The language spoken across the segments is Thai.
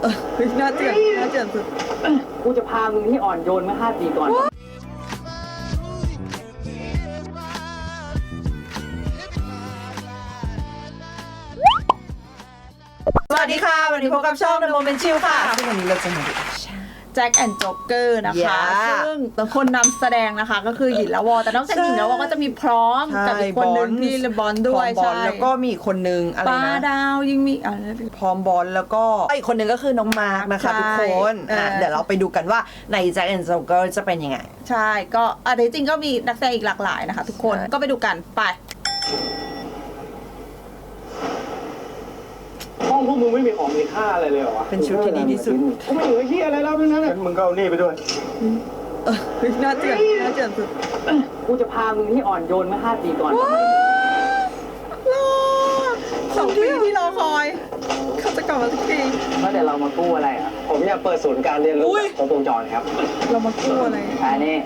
เออเฮ้ยน่าเจือนน่าเจือนสุด กูจะพามึงที่อ่อนโยนเมื่อห้าปีก่อน สวัสดีค่ะ วันนี้พบกับช่อง The Moment Chill ค่ะ ซึ่งวันนี้เราจะมาดูแจ็คแอนด์จ็อกเกอร์นะคะ Yeah ซึ่งคนนำแสดงนะคะก็คือหยินละวอ แต่นอกจากหยินละวอก็จะมีพร้อมกับอีกคนนึงที่บอลด้วยพร้อมบอลใช่แล้วก็มีอีกคนนึงอะไรป้านะดาวยังมีอะไรนะ พร้อมบอลแล้วก็อีกคนนึงก็คือน้องมาร์กนะคะใช่ทุกคนอะเออ เดี๋ยวเราไปดูกันว่าใน Jack and Joker จะเป็นยังไง ใช่ ก็อะแต่จริงๆก็มีนักแสดงอีกหลากหลายนะคะ ทุกคน ใช่ ก็ไปดูกัน ไป องพวกมึงไม่มีของมีค่าอะไรเลยเหรอวะเป็นชุดที่ดีที่สุดกูไม่เหลือเฮียอะไรแล้วทั้งนั้นมึงก็เอานี่ไปด้วยเออเฮ้ยน่าเจือนน่าเจือนสุดกูจะพามึงที่อ่อนโยนเมื่อห้าปีก่อนรอสองปีที่รอคอย เขาจะกลับมาสักทีว่าแต่เรามากู้อะไรอะ ผมอยากเปิดศูนย์การเรียนรู้อุ้ยแบบครบวงจรครับ เรามากู้อะไรอันนี้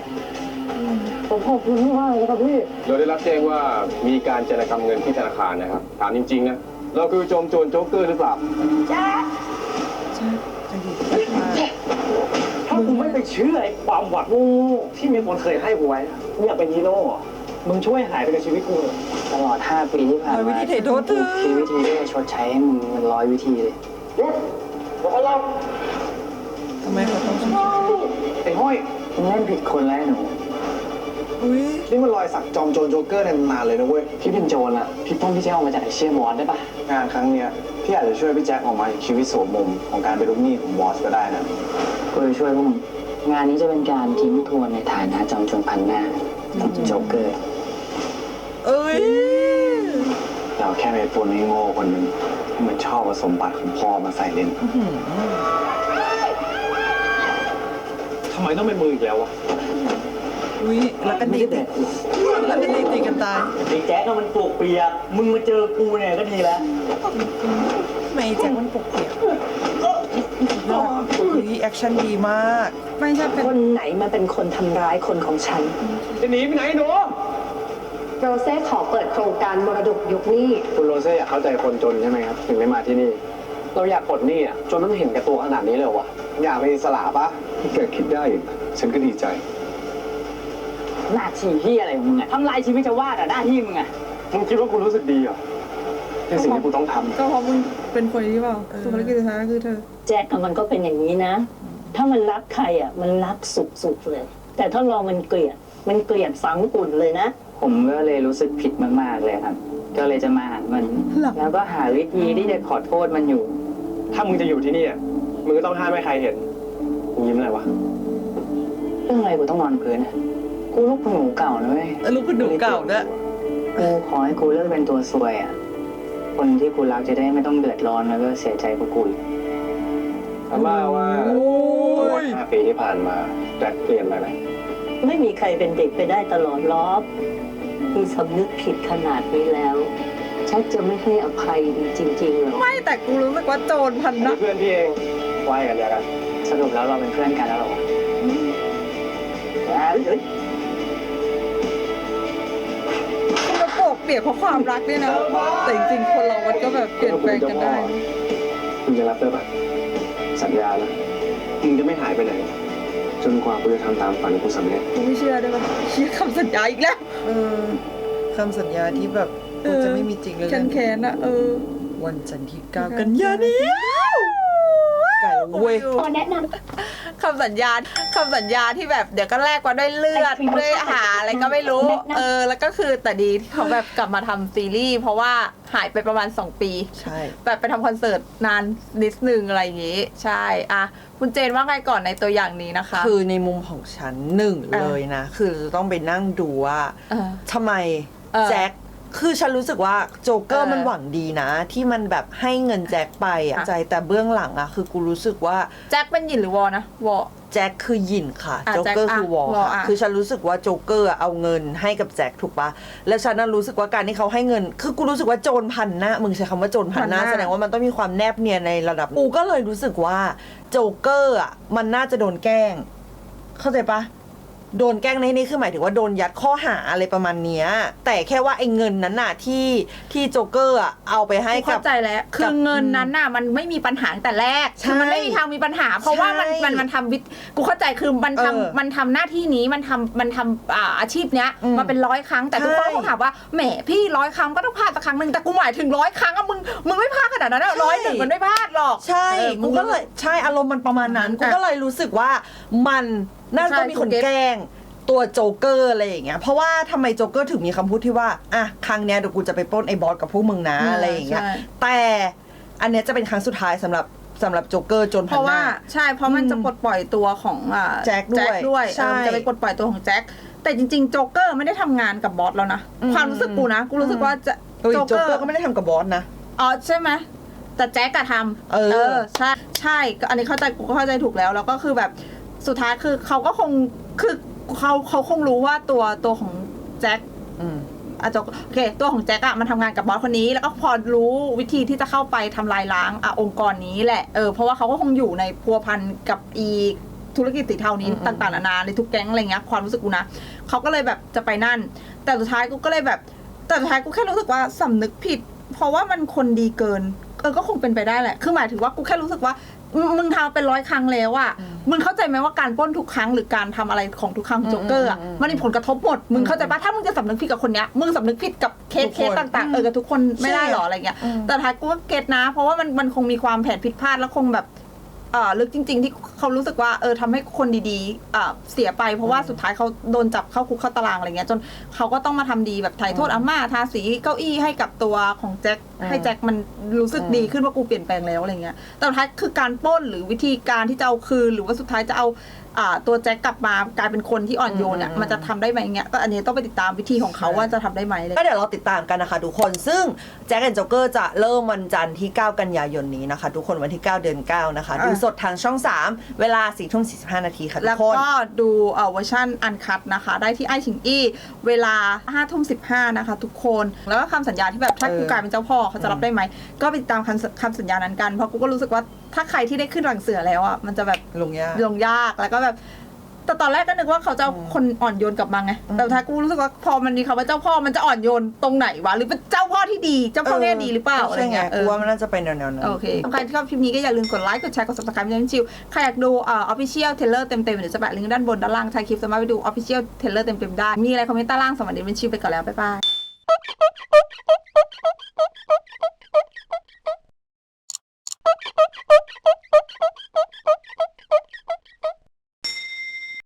ผมขอบคุณมากเลยครับพี่ เราได้รับแจ้งว่ามีการจารกรรมเงินที่ธนาคารนะครับ ถามจริงๆนะ เราคือโจมโจรโจ๊กเกอร์หรือเปล่าถ้ากูไม่ไปเชื่อไอ้ความหวังโง่ๆที่มีคนเคยให้กูไว้นะกูอยากเป็นฮีโร่อะมึงช่วยหายไปกับชีวิตกูเถอะตลอดห้าปีที่ผ่านเอาวิมาธีเทโทษเธอมีวิธีที่จะชดใช้ให้มึงมันร้อยวิธีเลยหยุดบอกเขาลองทำไมเขาต้องชมไอ้ห้อยมึงเล่นผิดคนแล้วไอ้หนู อุ้ยนี่มันรอยสักจอมโจรโจ๊กเกอร์ในตำนานเลยนะเว้ย พี่เป็นโจรอะพี่ป้องพี่แจ้งออกมาจากไอเชียบอสได้ปะงานครั้งเนี้ยพี่อาจจะช่วยพี่แจ็คออกมาจากชีวิตโสมมุมของการเป็นลูกหนี้ของบอสก็ได้นะกูจะช่วยพวกมึงงานนี้จะเป็นการทิ้งทวนในฐานะจอมโจรพันหน้ากับโจ๊กเกอร์เอ้ยเราแค่ไปปนให้โง่คนหนึ่งที่มันชอบเอาสมบัติของพ่อมาใส่เล่นทำไมต้องเป็นมืออีกแล้ววะ อุ้ยแล้วก็ดีติดแล้วก็ดีติดกันตายไอ้แจ๊คมันปลูกเปียก มึงมาเจอกูเนี่ยก็ดีแล้วทำไมแจ็คมันปกเปียกอุ้ยแอคชั่นดีมาก ไม่ใช่เป็นคนไหนมาเป็นคนทำร้ายคนของฉัน จะหนีไปไหนหนูโรเซ่ขอเปิดโครงการมรดกยกหนี้ คุณโรเซ่อยากเข้าใจคนจนใช่ไหมครับ ถึงได้มาที่นี่ เราอยากปลดหนี้อะจนต้องเห็นแก่ตัวขนาดนี้เลยเหรอวะอยากเป็นอิสระปะถ้าเกิดคิดได้อีกฉันก็ดีใจ หน้าที่ที่อะไรของมึงอะทำลายชีวิตชาวบ้านอะหน้าที่มึงอะมึงคิดว่ากูรู้สึกดีเหรอในสิ่งที่กูต้องทำ ก็เพราะมึงเป็นคนนี้เปล่าสุภาพกิจสุดท้ายก็คือเธอ แจ็คอะมันก็เป็นอย่างนี้นะ ถ้ามันรักใครอะมันรักสุดๆเลย แต่ถ้าเรามันเกลียด มันเกลียดฝังกุ่นเลยนะ ผมก็เลยรู้สึกผิดมากๆเลยครับ ก็เลยจะมาหามัน หรอ แล้วก็หาวิธีที่จะขอโทษมันอยู่ ถ้ามึงจะอยู่ที่นี่อะมึงก็ต้องห้ามไม่ใครเห็นมึงยิ้มอะไรวะ เรื่องอะไรกูต้องนอนพื้นอะ กูลูกคุณหนูเก่านะเว้ยแล้วลูกคุณหนูเก่าด้วยกูขอให้กูเลิกเป็นตัวซวยอะคนที่กูรักจะได้ไม่ต้องเดือดร้อนแล้วก็เสียใจกับกูอีกอาม่าว่าโอ้ยห้าปีที่ผ่านมาแจ็คเปลี่ยนไปไหมไม่มีใครเป็นเด็กไปได้ตลอดรอบมีสำนึกผิดขนาดนี้แล้วชักจะไม่ให้อภัยจริงๆหรอกไม่แต่กูรู้สึกว่าโจรพันนี่นะเพื่อนพี่เองไหวกันเดียวกันสรุปแล้วเราเป็นเพื่อนกันแล้วเหรอ วะคุณมาโปกเปียกเพราะความรักด้วยนะ แต่จริงๆคนเรามันก็แบบเปลี่ยนแปลงกันได้ มึงจะรับได้ปะสัญญานะมึงจะไม่หายไปไหน จนกว่ากูจะทำตามฝันกูสำเร็จกูไม่เชื่อได้ปะเชื่อคำสัญญาอีกแล้วเออคำสัญญาที่แบบเออจะไม่มีจริงเลยแค้นๆนะเออ วันจันทร์ที่9กันยานี้ไก่แล้ว เว้ย ขอแนะนคำสัญญาคำสัญญาที่แบบเดี๋ยวก็แลกมาด้วยเลือดด้วยอาหารอะไรก็ไม่รู้ เออ แล้วก็คือแต่ดีที่เขาแบบกลับมาทำซีรีส์เพราะว่าหายไปประมาณ 2 ปี ใช่ แบบไปทำคอนเสิร์ตนานนิดนึงอะไรอย่างงี้ ใช่อะคุณเจนว่าไงก่อนในตัวอย่างนี้นะคะคือในมุมของฉันหนึ่งอะเลยนะ คือจะต้องไปนั่งดูว่าเออ ทำไมเออ แจ็ค คือฉันรู้สึกว่าโจ๊กเกอเอร์อมันหวังดีนะ ที่มันแบบให้เงินแจ็คไปอะอะใจแต่เบื้องหลังอะคือกูรู้สึกว่าแจ็คเป็นหยินหรือวอนะวอ แจ็คคือหยินค่ะอะโจ๊กเกอร์แจ็คอะคือวอลวอลค่ะอะ คือฉันรู้สึกว่าโจ๊กเกอร์อะเอาเงินให้กับแจ็คถูกปะแล้วฉันน่ะรู้สึกว่าการที่เขาให้เงิน คือกูรู้สึกว่าโจรพันหน้ามึงใช้คำว่าโจรพันหน้าพันหน้าแสดงว่ามันต้องมีความแนบเนียนในระดับกูก็เลยรู้สึกว่าโจ๊กเกอร์อะมันน่าจะโดนแกล้ง เข้าใจปะ โดนแกล้งในนี่คือหมายถึงว่าโดนยัดข้อหาอะไรประมาณเนี้ย แต่แค่ว่าไอ้เงินนั้นน่ะที่ที่โจ๊กเกอร์อะเอาไปให้กูกัเข้าบใจแล้ว คืกัอบเงินนั้นน่ะมันไม่มีปัญหาตั้งแต่แรกใช่คือมันไม่มีทางมีปัญหา เพราะว่ามันใช่มันมันทำวิทกูเข้าใจคือมันเออทำมันทำหน้าที่นี้มันทำมันทำอ่าอาชีพเนี้ยอืมมาเป็นร้อยครั้งแต่ทุกคนใช่ก็คงถามว่าแหมพี่ร้อยครั้งก็ต้องพลาดสักครั้งหนึ่งแต่กูหมายถึงร้อยครั้งอะมึงมึงไม่พลาดขนาดนั้นอะใช่ ร้อยหนึ่งมันไม่พลาดหรอกใช่ออมึกูงก็เลยใช่อารมณ์มันประมาณนั้นอะกูก็เลยรู้สึกว่ามัน น่าใช่จะมีคนกูเก็ตแกล้งตัวโจ๊กเกอร์อะไรอย่างเงี้ย เพราะว่าทำไมโจ๊กเกอร์ถึงมีคำพูดที่ว่า อะ ครั้งเนี้ยเดี๋ยวกูจะไปปล้นไอ้บอสกับพวกมึงนะอะไรอย่างเงี้ยใช่แต่อันเนี้ยจะเป็นครั้งสุดท้ายสำหรับสำหรับโจ๊กเกอร์จนเพพันราะหว่าน้าใช่เพราะมันอืมจะปลดปล่อยตัวของอ่าแจ็คด้วยด้วยใช่เออมันจะไปปลดปล่อยตัวของแจ็คแต่จริงๆโจ๊กเกอร์ไม่ได้ทำงานกับบอสแล้วนะอืมความรู้สึกกูนะกูรู้สึกว่าจะเฮ้ยโจ๊กเกอร์ก็ไม่ได้ทำกับบอสนะอ๋อใช่ไหมแต่แจ็คอะทำเออใช่ใช่ก็อันนี้เข้าใจกูก็เข้าใจถูกแล้วแล้วก็คือแบบ สุดท้ายคือเขาก็คงคือเขาเขาคงรู้ว่าตัวตัวของแจ็คอืม อาจจะโอเคตัวของแจ็คอะมันทำงานกับบอสคนนี้ แล้วก็พอรู้วิธีที่จะเข้าไปทำลายล้างอะองค์กรนี้แหละเออเพราะว่าเขาก็คงอยู่ในพัวพันกับอีธุรกิจสีเทานี้อืม ต่างๆนานาในทุกแก๊งอะไรเงี้ยความรู้สึกกูนะเขาก็เลยแบบจะไปนั่น แต่สุดท้ายกูก็เลยแบบแต่สุดท้ายกูแค่รู้สึกว่าสำนึกผิด เพราะว่ามันคนดีเกินเออก็คงเป็นไปได้แหละคือหมายถึงว่ากูแค่รู้สึกว่า มึงมึงทำเป็นร้อยครั้งแล้วอะมึงเข้าใจไหมว่าการปล้นทุกครั้งหรือการทำอะไรของทุกครั้งของโจ๊กเกอร์อะอืมอืมมันมีผลกระทบหมด มึงเข้าใจปะถ้ามึงจะสำนึกผิดกับคนเนี้ยมึงสำนึกผิดกับเคสทุกเคคนสต่างๆเออกับทุกคนไม่ได้หรออะไรเงี้ยอืมแต่ท้ายกูก็เก็ตนะ เพราะว่ามันมันคงมีความแผนผิดพลาดแล้วคงแบบเอ่อลึกจริง ๆ ที่เขารู้สึกว่าเออทำให้คนดีๆอ่าเสียไปเพราะว่าสุดท้ายเขาโดนจับเข้าคุกเข้าตารางอะไรเงี้ยจนเขาก็ต้องมาทำดีแบบไถ่โทษอาม่าทาสีเก้าอี้ให้กับตัวของแจ็คอืม ให้แจ็คมันรู้สึกอืมดีขึ้นว่ากูเปลี่ยนแปลงแล้วอะไรเงี้ย แต่สุดท้ายคือการปล้นหรือวิธีการที่จะเอาคืนหรือว่าสุดท้ายจะเอาอ่าตัวแจ็คกลับมากลายเป็นคนที่อ่อนโยนอะอืมมันจะทำได้ไหมเงี้ยก็อันนี้ต้องไปติดตามวิธีของเขาใช่ว่าจะทำได้ไหมเลยก็เดี๋ยวเราติดตามกันนะคะทุกคนซึ่งแจ็คแอนด์จ็อกเกอร์จะเริ่มวันจันทร์ที่ 9 กันยายนนี้นะคะ ทุกคนวันที่ 9 เดือน 9 นะคะ ดูสดทางช่อง 3 เวลา4ทุ่ม45 นาทีค่ะทุแล้วกคนก็ดูเอ่อเวอร์ชันอันคัดนะคะ ได้ที่ไอชิงอี้เวลา5ทุ่ม15นะคะ ทุกคนแล้วก็คำสัญญาที่แบบถ้าเออกูกลายเป็นเจ้าพ่อเขาจะรับได้ไหม ก็ไปติดตามคำคำสัญญานั้นกัน เพราะกูก็รู้สึกว่าถ้าใครที่ได้ขึ้นหลังเสือแล้วอะมันจะแบบลงยากลงยากแล้วก็แบบแต่ตอนแรกก็นึกว่าเขาจะเอาคนอ่อนโยนกลับมาไง แต่ท้ายกูรู้สึกว่าพอมันมีคำว่าเจ้าพ่อมันจะอ่อนโยนตรงไหนวะ หรือเป็นเจ้าพ่อที่ดี เจ้าพ่อแง่ดีหรือเปล่าอะไรใช่ไงเงี้ยเอกูอว่ามันน่าจะเป็นแนวๆนั้น โอเคใครที่ชอบคลิปนี้ก็อย่าลืมกดไลค์ กดแชร์ กด subscribe ให้ชิวใครอยากดูอ่า official trailer เต็มๆเดี๋ยวจะแปะลิงก์ด้านบนด้านล่างท้ายคลิปสามารถไปดู official trailer เต็มๆได้ มีอะไรคอมเมนต์ใต้ล่างสวัสดีเป็นชิวไปก่อนแล้ว บ๊ายบาย